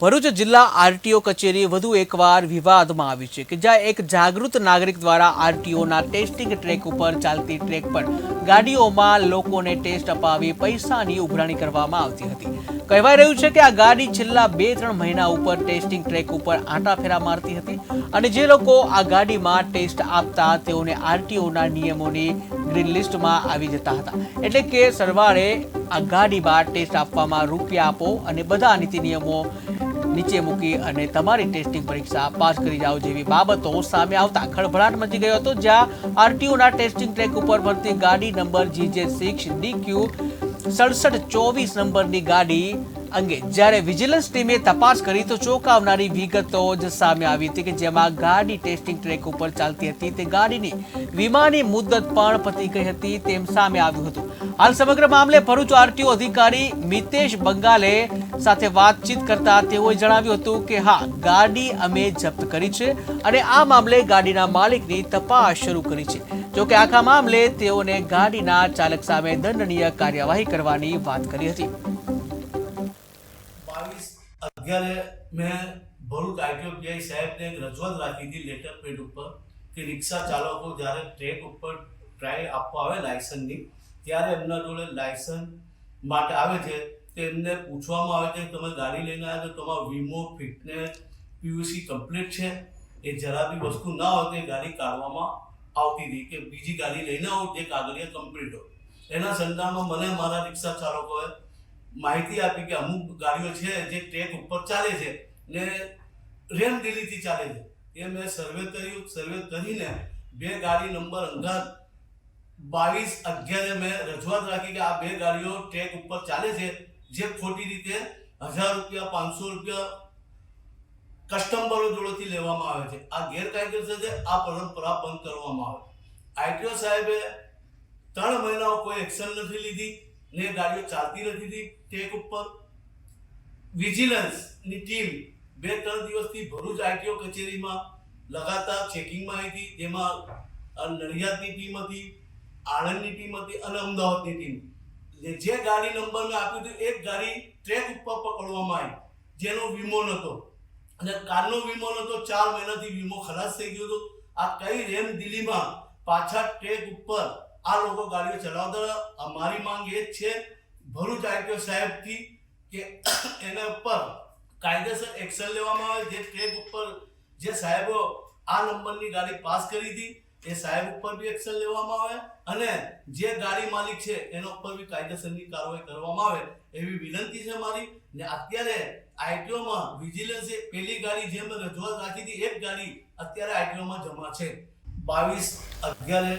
ભરૂચ જિલ્લા આરટીઓ કચેરી વધુ એકવાર વિવાદમાં આવી છે કે જ્યાં એક જાગૃત નાગરિક દ્વારા આરટીઓના ટેસ્ટિંગ ટ્રેક ઉપર ચાલતી ટ્રેક પર ગાડીઓમાં લોકોને ટેસ્ટ અપાવી પૈસાની ઉઘરાણી કરવામાં આવતી હતી. કહેવાય રહ્યું છે કે આ ગાડી છેલ્લા બે ત્રણ મહિના ઉપર ટેસ્ટિંગ ટ્રેક ઉપર આંટા ફેરા મારતી હતી અને જે લોકો આ ગાડીમાં ટેસ્ટ આપતા તેઓને આરટીઓના નિયમોની ગ્રીન લિસ્ટમાં આવી જતા હતા. એટલે કે સરવાળે આ ગાડીમાં ટેસ્ટ આપવામાં રૂપિયા આપો અને બધા નીતિ નિયમો નીચે મૂકી અને તમારી ટેસ્ટિંગ પરીક્ષા પાસ કરી જાઓ જેવી બાબતો સામે આવતા ખળભળાટ મચી ગયો હતો, જ્યાં આરટીઓના ટેસ્ટિંગ ટ્રેક ઉપર ભરતી ગાડી નંબર જીજે સિક્સ, ડીક્યુ સડસઠ ચોવીસ નંબરની ગાડી અંગે જ્યારે વિજિલન્સ ટીમે તપાસ કરી તો ચોંકાવનારી વિગતો જ સામે આવી હતી કે જેમાં ગાડી ટેસ્ટિંગ ટ્રેક ઉપર ચાલતી હતી તે ગાડીની વીમાની મુદત પણ પતી ગઈ હતી તેમ સામે આવ્યું હતું. હાલ સમગ્ર મામલે ભરૂચ આરટીઓ અધિકારી મિતેશ બંગાલે સાથે વાતચીત કરતા તેઓએ જણાવ્યું હતું કે હા, ગાડી અમે જપ્ત કરી છે અને આ મામલે ગાડીના માલિકની તપાસ શરૂ કરી છે. જોકે આખા મામલે તેઓને ગાડીના ચાલક સામે દંડનીય કાર્યવાહી કરવાની વાત કરી હતી. ભરૂચ આરટીઓ પીઆઈ સાહેબને રજૂઆત રાખી હતી લેટર પેડ ઉપર કે રિક્ષા ચાલકો જ્યારે ટ્રેક ઉપર ટ્રાય આપવા આવે લાયસન્સની ત્યારે એમના જોડે લાયસન્સ માટે આવે છે, તો એમને પૂછવામાં આવે છે તમે ગાડી લઈને આવ્યા તો તમારો વીમો ફિટનેસ પીયુસી કમ્પ્લીટ છે? એ જરા બી વસ્તુ ના હોય તો એ ગાડી કાઢવામાં આવતી હતી કે બીજી ગાડી લઈને આવો, જે કાગળિયા કમ્પ્લીટ હોય. એના સંદર્ભમાં મને મારા રિક્ષા ચાલકોએ માહિતી આપી કે અમુક ગાડીઓ છે જે ટ્રેક ઉપર ચાલે છે ને રેમ દિલ્હીથી ચાલે છે. એ મેં સર્વે કર્યું સર્વે કરીને બે ગાડી નંબર અંગાત બાવીસ અગિયારે મેં રજૂઆત રાખી કે આ બે ગાડીઓ ટ્રેક ઉપર ચાલે છે જે ખોટી રીતે હજાર રૂપિયા પાંચસો રૂપિયા કસ્ટમરો જોડેથી લેવામાં આવે છે આ ગેરકાયદેસર છે આ પરંપરા બંધ કરવામાં આવે આઈટીઓ સાહેબે ત્રણ મહિનાઓ કોઈ એક્શન નથી લીધી ને ગાડીઓ ચાલતી નથી ટેક ઉપર. વિજિલન્સની ટીમ બે ત્રણ દિવસથી ભરૂચ આઈટીઓ કચેરીમાં લગાતાર ચેકિંગમાં આવી હતી. જેમાં નડિયાદની ટીમ હતી. આણંદની ટીમ હતી અને અમદાવાદની ટીમ જે જે ગાડી નંબર મેં આપ્યું હતું એક ગાડી ટ્રેક ઉપર પકડવામાં આવી, જેનો વીમો નહોતો. અને કારનો વીમો નહોતો, ચાર મહિનાથી વીમો ખલાસ થઈ ગયો હતો. આ કઈ રેમ દિલ્હીમાં પાછા ટ્રેક ઉપર આ લોકો ગાડીઓ ચલાવતા હતા. અમારી માંગ એ જ છે, ભરૂચ આઈપીઓ સાહેબથી, કે એના ઉપર કાયદેસર એક્શન લેવામાં આવે. જે ટ્રેક ઉપર જે સાહેબો આ નંબરની ગાડી પાસ કરી હતી એ સાહેબ ઉપર બી એક્શન લેવામાં આવે અને જે ગાડી માલિક છે, એના ઉપર બી કાયદેસરની કાર્યવાહી કરવામાં આવે એવી વિનંતી છે મારી. ને અત્યારે આઈટીઓમાં વિજિલન્સે પેલી ગાડી જે મેં રજૂઆત રાખી હતી, એક ગાડી અત્યારે આઈટીઓમાં જમા છે. બાવીસ અગિયારે